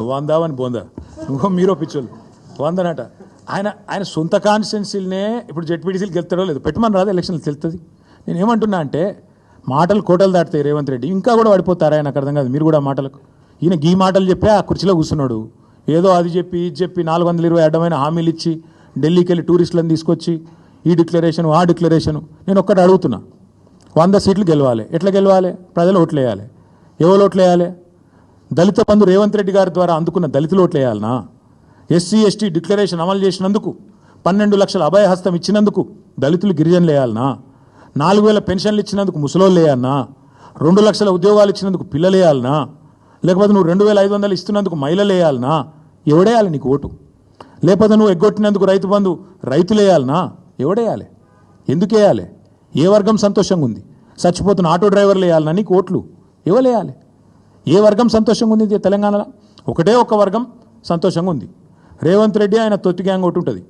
వందావని బోందా. నువ్వు మీరో పిచ్చోళ్ళు. వందనట. ఆయన ఆయన సొంత కాన్స్టిట్యున్సీలనే ఇప్పుడు జెడ్పీటీసీలు గెలుతాడో లేదు పెట్టమని రాదు ఎలక్షన్లు తెలుస్తుంది నేను ఏమంటున్నా అంటే మాటలు కోటలు దాటుతాయి రేవంత్ రెడ్డి ఇంకా కూడా పడిపోతారా ఆయన అర్థం కాదు. మీరు కూడా మాటలకు. ఈయన గీ మాటలు చెప్పి ఆ కుర్చీలో కూర్చున్నాడు. ఏదో అది చెప్పి ఇది చెప్పి నాలుగు వందల ఇరవై అడ్డమైన హామీలు ఇచ్చి ఢిల్లీకి వెళ్ళి టూరిస్టులను తీసుకొచ్చి ఈ డిక్లరేషన్ ఆ డిక్లరేషన్ నేను ఒక్కటి అడుగుతున్నా. వంద సీట్లు గెలవాలి. ఎట్లా గెలవాలి? ప్రజలు ఓట్లు వేయాలి ఎవరు ఓట్లు వేయాలి దళిత బంధు రేవంత్ రెడ్డి గారి ద్వారా అందుకున్న దళితులు ఓట్లు ఎస్సీ ఎస్టీ డిక్లరేషన్ అమలు చేసినందుకు పన్నెండు లక్షల అభయహస్తం ఇచ్చినందుకు దళితులు గిరిజనులు వేయాలనా? నాలుగు వేల పెన్షన్లు ఇచ్చినందుకు ముసలోళ్ళు వేయాలనా? రెండు లక్షల ఉద్యోగాలు ఇచ్చినందుకు పిల్లలు వేయాలనా? లేకపోతే నువ్వు రెండు వేల ఐదు వందలు ఇస్తున్నందుకు మహిళలు వేయాలనా? ఎవడేయాలి నీకు ఓటు? లేకపోతే నువ్వు ఎగ్గొట్టినందుకు రైతు బంధు రైతులు వేయాలనా? ఎవడేయాలి ఎందుకు వేయాలి? ఏ వర్గం సంతోషంగా ఉంది? చచ్చిపోతున్న ఆటో డ్రైవర్లు వేయాలనా నీకు ఓట్లు? ఎవరు వేయాలి? ఏ వర్గం సంతోషంగా ఉంది తెలంగాణలో? ఒకటే ఒక వర్గం సంతోషంగా ఉంది రేవంత్ రెడ్డి ఆయన తొత్తి గ్యాంగ్ ఒకటి ఉంటుంది